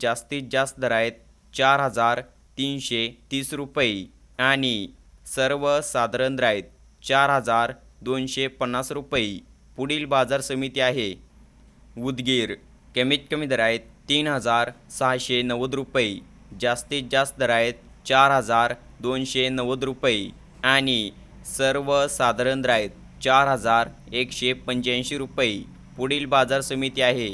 जास्तीत जास्त दर आहेत चार हजार तीनशे तीस रुपये आणि सर्वसाधारण दर आहेत चार हजार दोनशे पन्नास रुपये पुढील बाजार समिती आहे. उदगीर कमीत कमी दर आहेत तीन हजार सहाशे नव्वद रुपये जास्तीत जास्त दर आहेत चार हजार दोनशे नव्वद रुपये आणि सर्वसाधारण दर आहेत चार हजार एकशे पंच्याऐंशी रुपये पुढील बाजार समिती आहे.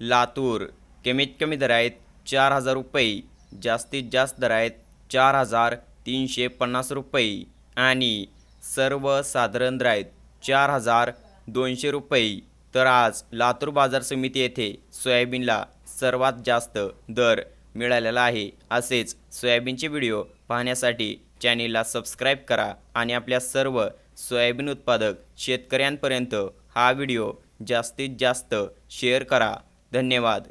लातूर कमीत कमी दर आहेत चार हजार रुपये जास्तीत जास्त दर आहेत चार हजार तीनशे पन्नास रुपये आणि सर्वसाधारण दर आहेत चार हजार दोनशे रुपये. तर आज लातूर बाजार समिती येथे सोयाबीनला सर्वात जास्त दर मिळालेला आहे. असेच सोयाबीनचे व्हिडिओ पाहण्यासाठी चॅनेलला सबस्क्राईब करा आणि आपल्या सर्व सोयाबीन उत्पादक शेतकऱ्यांपर्यंत हा व्हिडिओ जास्तीत जास्त शेअर करा. धन्यवाद.